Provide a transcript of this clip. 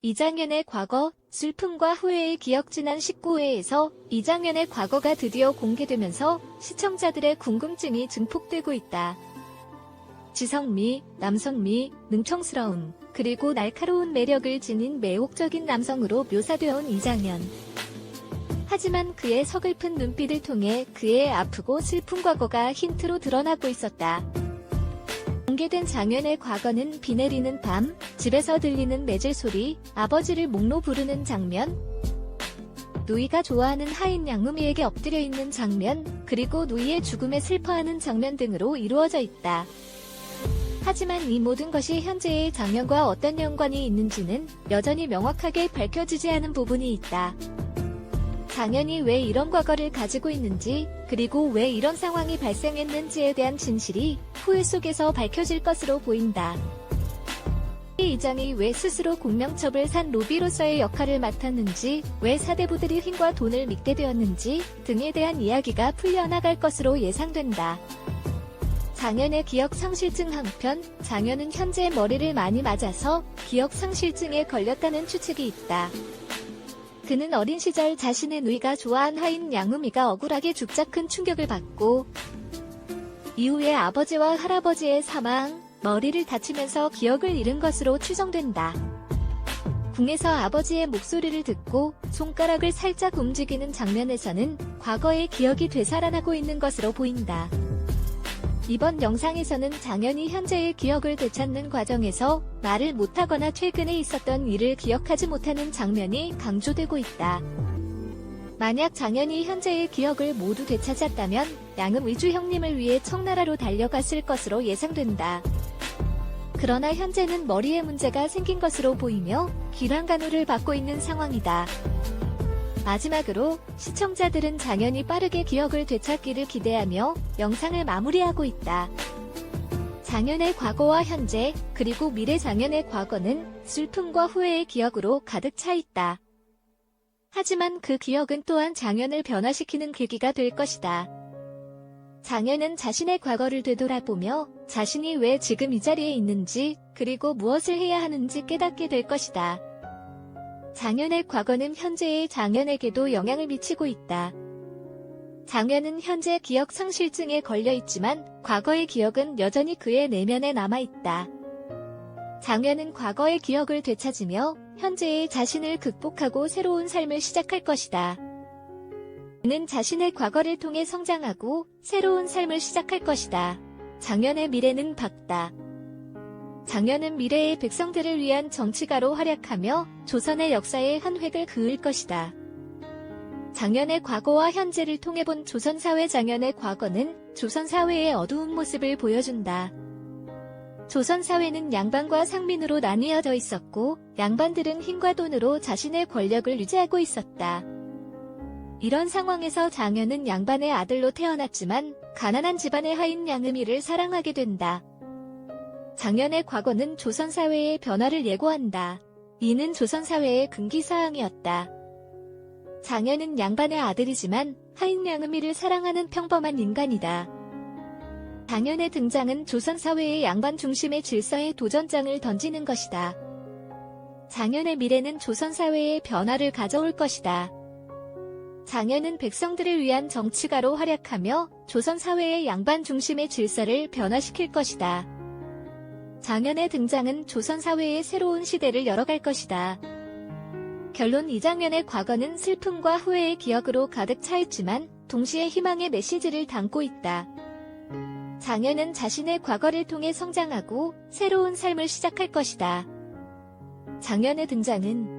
이장현의 과거, 슬픔과 후회의 기억 지난 19회에서 이장현의 과거가 드디어 공개되면서 시청자들의 궁금증이 증폭되고 있다. 지성미, 남성미, 능청스러움, 그리고 날카로운 매력을 지닌 매혹적인 남성으로 묘사되어 온 이장현. 하지만 그의 서글픈 눈빛을 통해 그의 아프고 슬픈 과거가 힌트로 드러나고 있었다. 공개된 장현의 과거는 비 내리는 밤, 집에서 들리는 매질 소리, 아버지를 목로 부르는 장면, 누이가 좋아하는 하인 양음이에게 엎드려 있는 장면, 그리고 누이의 죽음에 슬퍼하는 장면 등으로 이루어져 있다. 하지만 이 모든 것이 현재의 장면과 어떤 연관이 있는지는 여전히 명확하게 밝혀지지 않은 부분이 있다. 장현이 왜 이런 과거를 가지고 있는지, 그리고 왜 이런 상황이 발생했는지에 대한 진실이 후회 속에서 밝혀질 것으로 보인다. 이 이장이 왜 스스로 공명첩을 산 로비로서의 역할을 맡았는지, 왜 사대부들이 힘과 돈을 믿게 되었는지 등에 대한 이야기가 풀려나갈 것으로 예상된다. 장현의 기억 상실증 한편, 장현은 현재 머리를 많이 맞아서 기억 상실증에 걸렸다는 추측이 있다. 그는 어린 시절 자신의 누이가 좋아한 하인 양음이가 억울하게 죽자 큰 충격을 받고 이후에 아버지와 할아버지의 사망, 머리를 다치면서 기억을 잃은 것으로 추정된다. 궁에서 아버지의 목소리를 듣고 손가락을 살짝 움직이는 장면에서는 과거의 기억이 되살아나고 있는 것으로 보인다. 이번 영상에서는 장현이 현재의 기억을 되찾는 과정에서 말을 못하거나 최근에 있었던 일을 기억하지 못하는 장면이 강조되고 있다. 만약 장현이 현재의 기억을 모두 되찾았다면 양음 의주 형님을 위해 청나라로 달려갔을 것으로 예상된다. 그러나 현재는 머리에 문제가 생긴 것으로 보이며 기란간호를 받고 있는 상황이다. 마지막으로 시청자들은 장현이 빠르게 기억을 되찾기를 기대하며 영상을 마무리하고 있다. 장현의 과거와 현재, 그리고 미래 장현의 과거는 슬픔과 후회의 기억으로 가득 차 있다. 하지만 그 기억은 또한 장현을 변화시키는 계기가 될 것이다. 장현은 자신의 과거를 되돌아보며 자신이 왜 지금 이 자리에 있는지, 그리고 무엇을 해야 하는지 깨닫게 될 것이다. 장현의 과거는 현재의 장현에게도 영향을 미치고 있다. 장현은 현재 기억 상실증에 걸려 있지만 과거의 기억은 여전히 그의 내면에 남아 있다. 장현은 과거의 기억을 되찾으며 현재의 자신을 극복하고 새로운 삶을 시작할 것이다. 그는 자신의 과거를 통해 성장하고 새로운 삶을 시작할 것이다. 장현의 미래는 밝다. 장현은 미래의 백성들을 위한 정치가로 활약하며 조선의 역사에 한 획을 그을 것이다. 장현의 과거와 현재를 통해 본 조선사회 장현의 과거는 조선사회의 어두운 모습을 보여준다. 조선사회는 양반과 상민으로 나뉘어져 있었고 양반들은 힘과 돈으로 자신의 권력을 유지하고 있었다. 이런 상황에서 장현은 양반의 아들로 태어났지만 가난한 집안의 하인 양음이를 사랑하게 된다. 장현의 과거는 조선사회의 변화를 예고한다. 이는 조선사회의 금기사항이었다. 장현은 양반의 아들이지만 하인 양음이를 사랑하는 평범한 인간이다. 장현의 등장은 조선사회의 양반 중심의 질서에 도전장을 던지는 것이다. 장현의 미래는 조선사회의 변화를 가져올 것이다. 장현은 백성들을 위한 정치가로 활약하며 조선사회의 양반 중심의 질서를 변화시킬 것이다. 장현의 등장은 조선 사회의 새로운 시대를 열어갈 것이다. 결론 이 장면의 과거는 슬픔과 후회의 기억으로 가득 차 있지만 동시에 희망의 메시지를 담고 있다. 장현은 자신의 과거를 통해 성장하고 새로운 삶을 시작할 것이다. 장현의 등장은